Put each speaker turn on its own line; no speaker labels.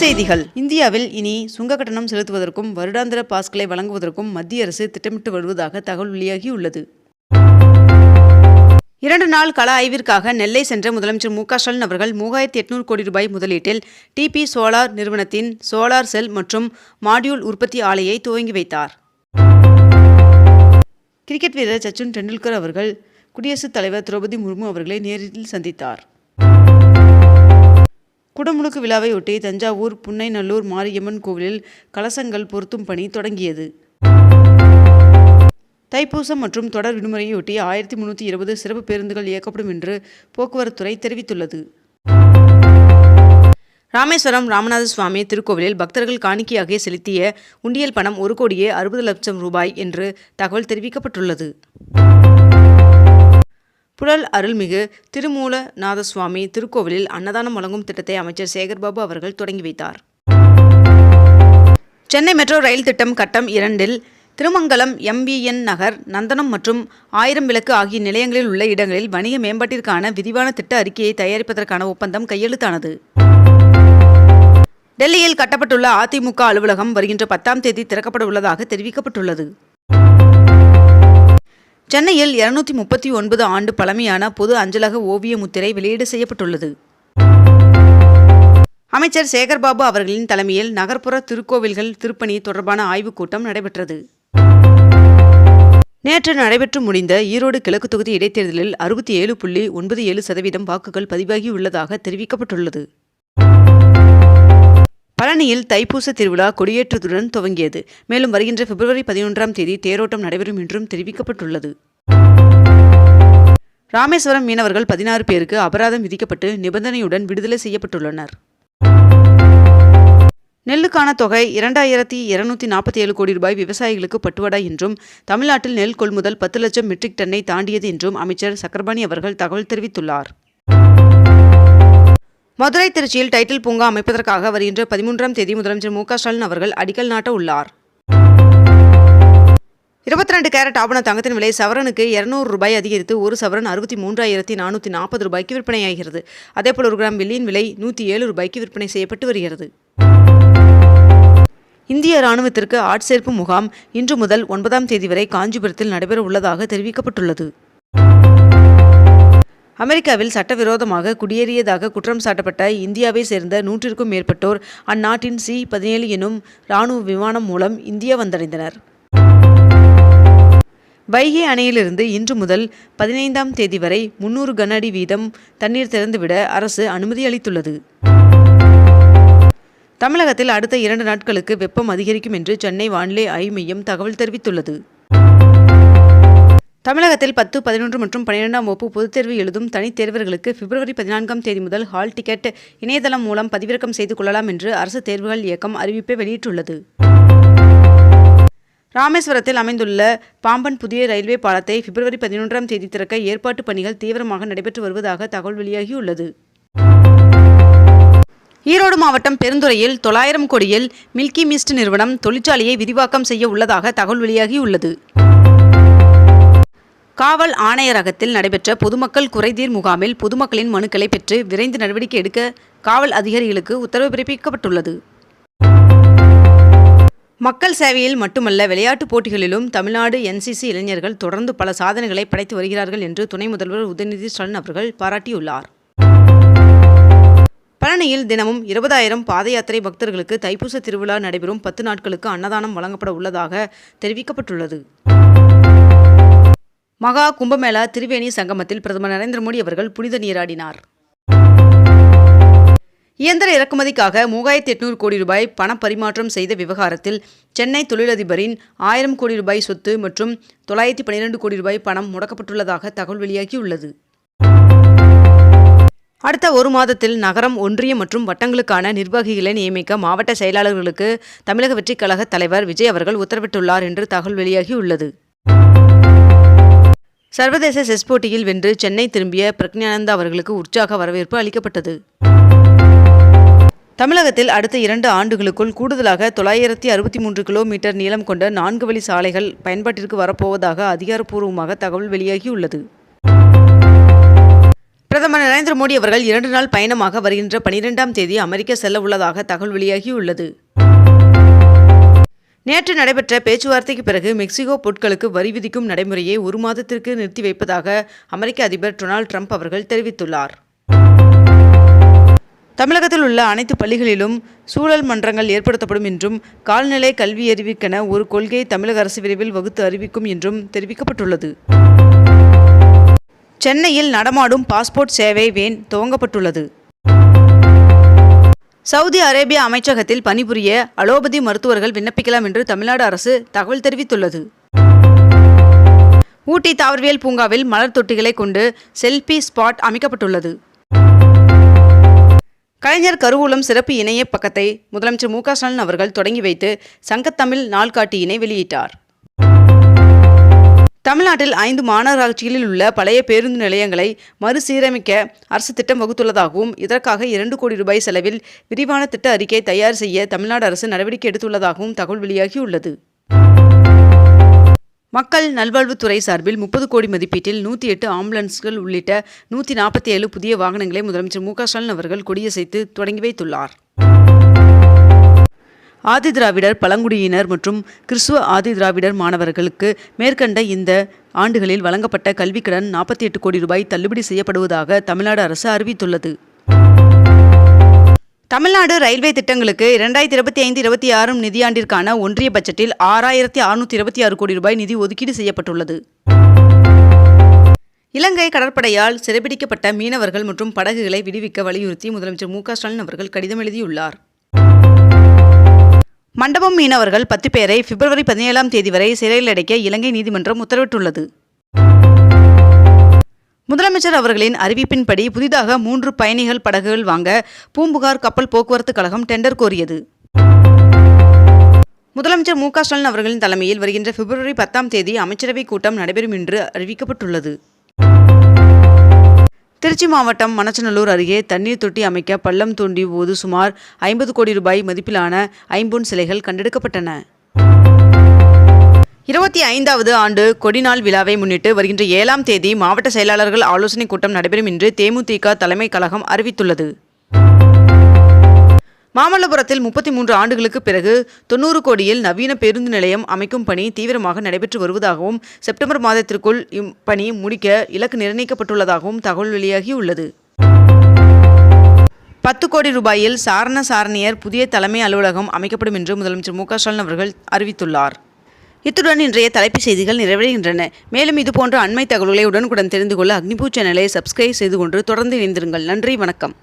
செய்திகள் இந்தியாவில் இனி சுங்க கட்டணம் செலுத்துவதற்கும் வருடாந்திர பாஸ்களை வழங்குவதற்கும் மத்திய அரசு திட்டமிட்டு வருவதாக தகவல் வெளியாகியுள்ளது இரண்டு நாள் கள ஆய்விற்காக நெல்லை சென்ற முதலமைச்சர் மு ஸ்டாலின் அவர்கள் மூவாயிரத்தி எட்நூறு கோடி ரூபாய் முதலீட்டில் டிபி சோலார் நிறுவனத்தின் சோலார் செல் மற்றும் மாடியூல் உற்பத்தி ஆலையை துவங்கி வைத்தார் கிரிக்கெட் வீரர் சச்சின் டெண்டுல்கர் அவர்கள் குடியரசுத் தலைவர் திரௌபதி முர்மு அவர்களை நேரில் சந்தித்தார் குடமுழுக்கு விழாவையொட்டி தஞ்சாவூர் புன்னைநல்லூர் மாரியம்மன் கோவிலில் கலசங்கள் பொருத்தும் பணி தொடங்கியது தைப்பூசம் மற்றும் தொடர் விடுமுறையொட்டி ஆயிரத்தி முன்னூற்றி இருபது சிறப்பு பேருந்துகள் இயக்கப்படும் என்று போக்குவரத்துறை தெரிவித்துள்ளது ராமேஸ்வரம் ராமநாத சுவாமி திருக்கோவிலில் பக்தர்கள் காணிக்கையாக செலுத்திய உண்டியல் பணம் ஒரு கோடியே அறுபது லட்சம் ரூபாய் என்று தகவல் தெரிவிக்கப்பட்டுள்ளது புழல் அருள்மிகு திருமூலநாத சுவாமி திருக்கோவிலில் அன்னதானம் வழங்கும் திட்டத்தை அமைச்சர் சேகர்பாபு அவர்கள் தொடங்கி வைத்தார் சென்னை மெட்ரோ ரயில் திட்டம் கட்டம் இரண்டில் திருமங்கலம் எம்பிஎன் நகர் நந்தனம் மற்றும் ஆயிரம் விளக்கு ஆகிய நிலையங்களில் உள்ள இடங்களில் வணிக மேம்பாட்டிற்கான விரிவான திட்ட அறிக்கையை தயாரிப்பதற்கான ஒப்பந்தம் கையெழுத்தானது டெல்லியில் கட்டப்பட்டுள்ள அதிமுக அலுவலகம் வருகின்ற பத்தாம் தேதி திறக்கப்பட உள்ளதாக தெரிவிக்கப்பட்டுள்ளது சென்னையில் இருநூத்தி முப்பத்தி ஒன்பது ஆண்டு பழமையான பொது அஞ்சலக ஓவிய முத்திரை வெளியீடு செய்யப்பட்டுள்ளது அமைச்சர் சேகர்பாபு அவர்களின் தலைமையில் நகர்ப்புற திருக்கோவில்கள் திருப்பணி தொடர்பான ஆய்வுக் கூட்டம் நடைபெற்றது நேற்று நடைபெற்று முடிந்த ஈரோடு கிழக்கு தொகுதி இடைத்தேர்தலில் அறுபத்தி ஏழு புள்ளி ஒன்பது ஏழு சதவீதம் வாக்குகள் பதிவாகியுள்ளதாக தெரிவிக்கப்பட்டுள்ளது பழனியில் தைப்பூச திருவிழா கொடியேற்றத்துடன் துவங்கியது மேலும் வருகின்ற பிப்ரவரி பதினொன்றாம் தேதி தேரோட்டம் நடைபெறும் என்றும் தெரிவிக்கப்பட்டுள்ளது ராமேஸ்வரம் மீனவர்கள் பதினாறு பேருக்கு அபராதம் விதிக்கப்பட்டு நிபந்தனையுடன் விடுதலை செய்யப்பட்டுள்ளனர் நெல்லுக்கான தொகை இரண்டாயிரத்தி இருநூத்தி நாற்பத்தி ஏழு கோடி ரூபாய் விவசாயிகளுக்கு பட்டுவடா என்றும் தமிழ்நாட்டில் நெல் கொள்முதல் பத்து லட்சம் மெட்ரிக் டன்னை தாண்டியது என்றும் அமைச்சர் சக்கரபாணி அவர்கள் தகவல் தெரிவித்துள்ளார் மதுரை திருச்சியில் டைட்டில் பூங்கா அமைப்பதற்காக வருகின்ற பதிமூன்றாம் தேதி முதலமைச்சர் மு ஸ்டாலின் அவர்கள் அடிக்கல் நாட்ட உள்ளார் இருபத்தி ரெண்டு கேரட் ஆபண தங்கத்தின் விலை சவரனுக்கு இரநூறு ரூபாய் அதிகரித்து ஒரு சவரன் அறுபத்தி மூன்றாயிரத்தி நானூற்றி நாற்பது ரூபாய்க்கு விற்பனையாகிறது அதேபோல் ஒரு கிராம் வெள்ளியின் விலை நூற்றி ஏழு ரூபாய்க்கு விற்பனை செய்யப்பட்டு வருகிறது இந்திய ராணுவத்திற்கு ஆட்சேர்ப்பு முகாம் இன்று முதல் ஒன்பதாம் தேதி வரை காஞ்சிபுரத்தில் நடைபெற உள்ளதாக தெரிவிக்கப்பட்டுள்ளது அமெரிக்காவில் சட்டவிரோதமாக குடியேறியதாக குற்றம் சாட்டப்பட்ட இந்தியாவை சேர்ந்த நூற்றிற்கும் மேற்பட்டோர் அந்நாட்டின் சி பதினேழு எனும் இராணுவ விமானம் மூலம் இந்தியா வந்தடைந்தனர் வைகை அணையிலிருந்து இன்று முதல் பதினைந்தாம் தேதி வரை முன்னூறு கன அடி வீதம் தண்ணீர் திறந்துவிட அரசு அனுமதி அளித்துள்ளது தமிழகத்தில் அடுத்த இரண்டு நாட்களுக்கு வெப்பம் அதிகரிக்கும் என்று சென்னை வானிலை ஆய்வு மையம் தகவல் தெரிவித்துள்ளது தமிழகத்தில் பத்து பதினொன்று மற்றும் பனிரெண்டாம் வகுப்பு பொதுத் தேர்வு எழுதும் தனித் தேர்வர்களுக்கு பிப்ரவரி பதினான்காம் தேதி முதல் ஹால் டிக்கெட் இணையதளம் மூலம் பதிவிறக்கம் செய்து கொள்ளலாம் என்று அரசு தேர்வுகள் இயக்கம் அறிவிப்பை வெளியிட்டுள்ளது ராமேஸ்வரத்தில் அமைந்துள்ள பாம்பன் புதிய ரயில்வே பாலத்தை பிப்ரவரி பதினொன்றாம் தேதி திறக்க ஏற்பாட்டு பணிகள் தீவிரமாக நடைபெற்று வருவதாக தகவல் வெளியாகியுள்ளது ஈரோடு மாவட்டம் பெருந்துறையில் தொள்ளாயிரம் கோடியில் மில்கி மிஸ்ட் நிறுவனம் தொழிற்சாலையை விரிவாக்கம் செய்ய உள்ளதாக தகவல் வெளியாகியுள்ளது காவல் ஆணையரகத்தில் நடைபெற்ற பொதுமக்கள் குறைதீர் முகாமில் பொதுமக்களின் மனுக்களை பெற்று விரைந்து நடவடிக்கை எடுக்க காவல் அதிகாரிகளுக்கு உத்தரவு பிறப்பிக்கப்பட்டுள்ளது மக்கள் சேவையில் மட்டுமல்ல விளையாட்டுப் போட்டிகளிலும் தமிழ்நாடு என்சிசி இளைஞர்கள் தொடர்ந்து பல சாதனைகளை படைத்து வருகிறார்கள் என்று துணை முதல்வர் உதயநிதி ஸ்டாலின் அவர்கள் பாராட்டியுள்ளார் பழனியில் தினமும் இருபதாயிரம் பாத யாத்திரை பக்தர்களுக்கு தைப்பூச திருவிழா நடைபெறும் பத்து நாட்களுக்கு அன்னதானம் வழங்கப்பட உள்ளதாக தெரிவிக்கப்பட்டுள்ளது மகா கும்பமேளா திரிவேணி சங்கமத்தில் பிரதமர் நரேந்திர மோடி அவர்கள் புனித நீராடினார் இயந்திர இறக்குமதிக்காக மூவாயிரத்தி எட்நூறு கோடி ரூபாய் பணப்பரிமாற்றம் செய்த விவகாரத்தில் சென்னை தொழிலதிபரின் ஆயிரம் கோடி ரூபாய் சொத்து மற்றும் தொள்ளாயிரத்தி பனிரெண்டு கோடி ரூபாய் பணம் முடக்கப்பட்டுள்ளதாக தகவல் வெளியாகியுள்ளது அடுத்த ஒரு மாதத்தில் நகரம் ஒன்றியம் மற்றும் வட்டங்களுக்கான நிர்வாகிகளை நியமிக்க மாவட்ட செயலாளர்களுக்கு தமிழக வெற்றிக் கழக தலைவர் விஜய் அவர்கள் உத்தரவிட்டுள்ளார் என்று தகவல் வெளியாகியுள்ளது சர்வதேச செஸ் போட்டியில் வென்று சென்னை திரும்பிய பிரக்ஞானந்தா அவர்களுக்கு உற்சாக வரவேற்பு அளிக்கப்பட்டது தமிழகத்தில் அடுத்த இரண்டு ஆண்டுகளுக்குள் கூடுதலாக தொள்ளாயிரத்தி அறுபத்தி மூன்று கிலோமீட்டர் நீளம் கொண்ட நான்கு வழி சாலைகள் பயன்பாட்டிற்கு வரப்போவதாக அதிகாரப்பூர்வமாக தகவல் வெளியாகியுள்ளது பிரதமர் நரேந்திர மோடி அவர்கள் இரண்டு நாள் பயணமாக வருகின்ற பனிரெண்டாம் தேதி அமெரிக்க செல்ல உள்ளதாக தகவல் வெளியாகியுள்ளது நேற்று நடைபெற்ற பேச்சுவார்த்தைக்கு பிறகு மெக்சிகோ பொருட்களுக்கு வரி விதிக்கும் நடைமுறையை ஒரு மாதத்திற்கு நிறுத்தி வைப்பதாக அமெரிக்க அதிபர் டொனால்டு ட்ரம்ப் அவர்கள் தெரிவித்துள்ளார் தமிழகத்தில் உள்ள அனைத்து பள்ளிகளிலும் சூழல் மன்றங்கள் ஏற்படுத்தப்படும் என்றும் கால்நிலை கல்வி அறிவிக்கென ஒரு கொள்கை தமிழக அரசு விரைவில் வகுத்து அறிவிக்கும் என்றும் தெரிவிக்கப்பட்டுள்ளது சென்னையில் நடமாடும் பாஸ்போர்ட் சேவை வேன் துவங்கப்பட்டுள்ளது சவுதி அரேபிய அமைச்சகத்தில் பணிபுரிய அலோபதி மருத்துவர்கள் விண்ணப்பிக்கலாம் என்று தமிழ்நாடு அரசு தகவல் தெரிவித்துள்ளது ஊட்டி தாவரவியல் பூங்காவில் மலர் தொட்டிகளை கொண்டு செல்பி ஸ்பாட் அமைக்கப்பட்டுள்ளது கலைஞர் கருவூலம் சிறப்பு இணைய பக்கத்தை முதலமைச்சர் மு க ஸ்டாலின் அவர்கள் தொடங்கி வைத்து சங்கத்தமிழ் நாள்காட்டியினை வெளியிட்டார் தமிழ்நாட்டில் ஐந்து மாநகராட்சிகளில் உள்ள பழைய பேருந்து நிலையங்களை மறுசீரமைக்க அரசு திட்டம் வகுத்துள்ளதாகவும் இதற்காக இரண்டு கோடி ரூபாய் செலவில் விரிவான திட்ட அறிக்கை தயார் செய்ய தமிழ்நாடு அரசு நடவடிக்கை எடுத்துள்ளதாகவும் தகவல் வெளியாகியுள்ளது மக்கள் நல்வாழ்வுத்துறை சார்பில் முப்பது கோடி மதிப்பீட்டில் நூற்றி எட்டு ஆம்புலன்ஸ்கள் உள்ளிட்ட நூற்றி நாற்பத்தி ஏழு புதிய வாகனங்களை முதலமைச்சர் மு க ஸ்டாலின் அவர்கள் கொடியசைத்து தொடங்கி வைத்துள்ளார் ஆதி திராவிடர் பழங்குடியினர் மற்றும் கிறிஸ்துவ ஆதி திராவிடர் மாணவர்களுக்கு மேற்கண்ட இந்த ஆண்டுகளில் வழங்கப்பட்ட கல்விக் கடன் நாற்பத்தி எட்டு கோடி ரூபாய் தள்ளுபடி செய்யப்படுவதாக தமிழ்நாடு அரசு அறிவித்துள்ளது தமிழ்நாடு ரயில்வே திட்டங்களுக்கு இரண்டாயிரத்தி இருபத்தி ஐந்து இருபத்தி ஆறும் நிதியாண்டிற்கான ஒன்றிய பட்ஜெட்டில் ஆறாயிரத்தி அறுநூற்றி இருபத்தி ஆறு கோடி ரூபாய் நிதி ஒதுக்கீடு செய்யப்பட்டுள்ளது இலங்கை கடற்படையால் சிறைபிடிக்கப்பட்ட மீனவர்கள் மற்றும் படகுகளை விடுவிக்க வலியுறுத்தி முதலமைச்சர் மு ஸ்டாலின் அவர்கள் கடிதம் எழுதியுள்ளார் மண்டபம் மீனவர்கள் பத்து பேரை பிப்ரவரி பதினேழாம் தேதி வரை சிறையில் அடைக்க இலங்கை நீதிமன்றம் உத்தரவிட்டுள்ளது முதலமைச்சர் அவர்களின் அறிவிப்பின்படி புதிதாக மூன்று பயணிகள் படகுகள் வாங்க பூம்புகார் கப்பல் போக்குவரத்து கழகம் டெண்டர் கோரியது முதலமைச்சர் மு க ஸ்டாலின் அவர்களின் தலைமையில் வருகின்ற பிப்ரவரி பத்தாம் தேதி அமைச்சரவைக் கூட்டம் நடைபெறும் என்று அறிவிக்கப்பட்டுள்ளது திருச்சி மாவட்டம் மணச்சநல்லூர் அருகே தண்ணீர் தொட்டி அமைக்க பள்ளம் தோண்டி போது சுமார் ஐம்பது கோடி ரூபாய் மதிப்பிலான ஐம்பொன் சிலைகள் கண்டெடுக்கப்பட்டன இருபத்தி ஐந்தாவது ஆண்டு கொடிநாள் விழாவை முன்னிட்டு வருகின்ற ஏழாம் தேதி மாவட்ட செயலாளர்கள் ஆலோசனைக் கூட்டம் நடைபெறும் என்று தேமுதிக தலைமை கழகம் அறிவித்துள்ளது மாமல்லபுரத்தில் முப்பத்தி மூன்று ஆண்டுகளுக்கு பிறகு தொண்ணூறு கோடியில் நவீன பேருந்து நிலையம் அமைக்கும் பணி தீவிரமாக நடைபெற்று வருவதாகவும் செப்டம்பர் மாதத்திற்குள் இப்பணி முடிக்க இலக்கு நிர்ணயிக்கப்பட்டுள்ளதாகவும் தகவல் வெளியாகியுள்ளது பத்து கோடி ரூபாயில் சாரண சாரணியர் புதிய தலைமை அலுவலகம் அமைக்கப்படும் என்று முதலமைச்சர் மு ஸ்டாலின் அவர்கள் அறிவித்துள்ளார் இத்துடன் இன்றைய தலைப்புச் செய்திகள் நிறைவடைகின்றன மேலும் இதுபோன்ற அண்மை தகவல்களை உடனுக்குடன் தெரிந்து கொள்ள அக்னிபூ சேனலை சப்ஸ்கிரைப் செய்து கொண்டு தொடர்ந்து இணைந்திருங்கள் நன்றி வணக்கம்